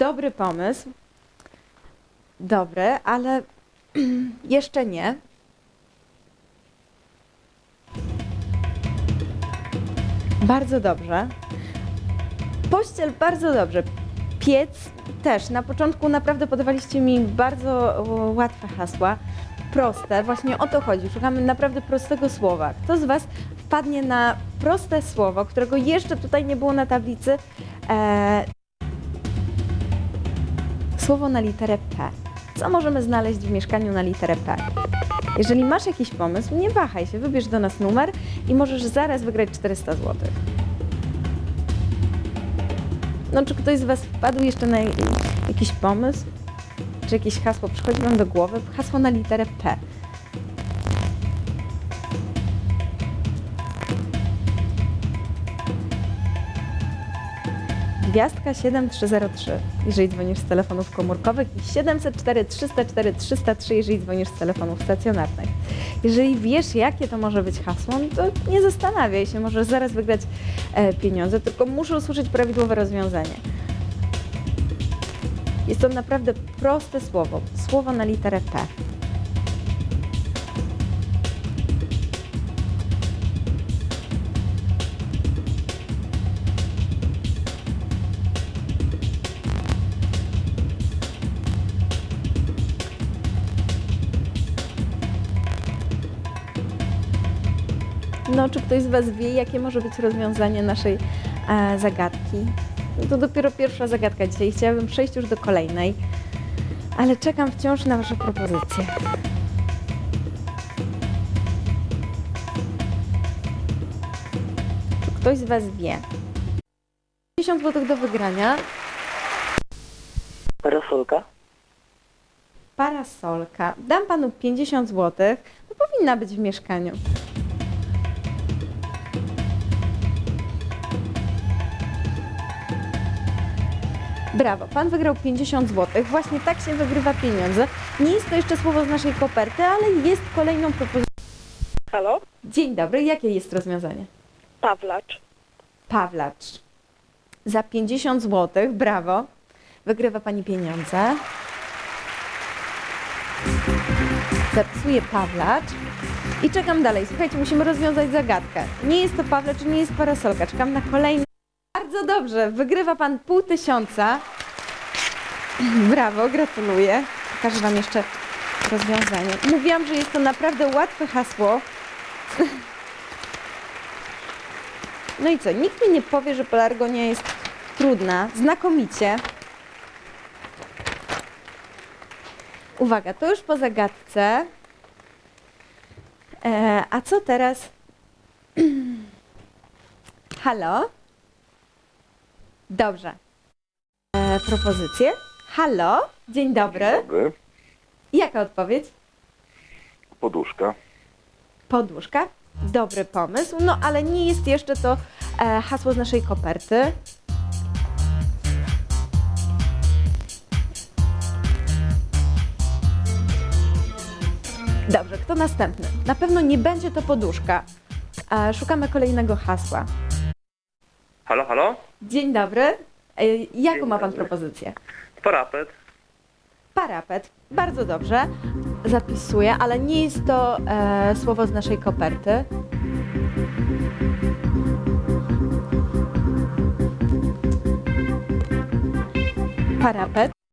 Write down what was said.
dobry pomysł. Dobry, ale jeszcze nie. Bardzo dobrze. Pościel bardzo dobrze. Piec też. Na początku naprawdę podawaliście mi bardzo łatwe hasła. Proste, właśnie o to chodzi. Szukamy naprawdę prostego słowa. Kto z Was wpadnie na proste słowo, którego jeszcze tutaj nie było na tablicy? E, słowo na literę P. Co możemy znaleźć w mieszkaniu na literę P? Jeżeli masz jakiś pomysł, nie wahaj się, wybierz do nas numer i możesz zaraz wygrać 400 zł. No, czy ktoś z Was wpadł jeszcze na jakiś pomysł? Czy jakieś hasło przychodzi Wam do głowy? Hasło na literę P. Gwiazdka 7303, jeżeli dzwonisz z telefonów komórkowych i 704 304 303, jeżeli dzwonisz z telefonów stacjonarnych. Jeżeli wiesz, jakie to może być hasło, no to nie zastanawiaj się, możesz zaraz wygrać e, pieniądze, tylko muszę usłyszeć prawidłowe rozwiązanie. Jest to naprawdę proste słowo, słowo na literę P. No, czy ktoś z Was wie, jakie może być rozwiązanie naszej e, zagadki? No to dopiero pierwsza zagadka dzisiaj. Chciałabym przejść już do kolejnej, ale czekam wciąż na Wasze propozycje. Czy ktoś z Was wie? 50 zł do wygrania, Parasolka? parasolka. Dam Panu 50 zł. To powinna być w mieszkaniu. Brawo, pan wygrał 50 zł. Właśnie tak się wygrywa pieniądze. Nie jest to jeszcze słowo z naszej koperty, ale jest kolejną propozycją. Halo? Dzień dobry, jakie jest rozwiązanie? Pawlacz. Pawlacz. Za 50 zł, brawo, wygrywa pani pieniądze. Zapisuję Pawlacz i czekam dalej. Słuchajcie, musimy rozwiązać zagadkę. Nie jest to Pawlacz, nie jest parasolka. Czekam na kolejny. Bardzo dobrze, wygrywa pan pół tysiąca. Brawo, gratuluję. Pokażę wam jeszcze rozwiązanie. Mówiłam, że jest to naprawdę łatwe hasło. No i co? Nikt mi nie powie, że pelargonia jest trudna. Znakomicie. Uwaga, to już po zagadce. E, a co teraz? Halo? Dobrze. E, propozycje? Halo? Dzień dobry. Dobry. Jaka odpowiedź? Poduszka. Podłóżka. Dobry pomysł, no ale nie jest jeszcze to e, hasło z naszej koperty. Dobrze, kto następny? Na pewno nie będzie to poduszka. E, szukamy kolejnego hasła. Halo, halo? Dzień dobry. E, jaką Dzień ma Pan dobry. propozycję? Parapet. Parapet. Bardzo dobrze. Zapisuję, ale nie jest to e, słowo z naszej koperty. Parapet.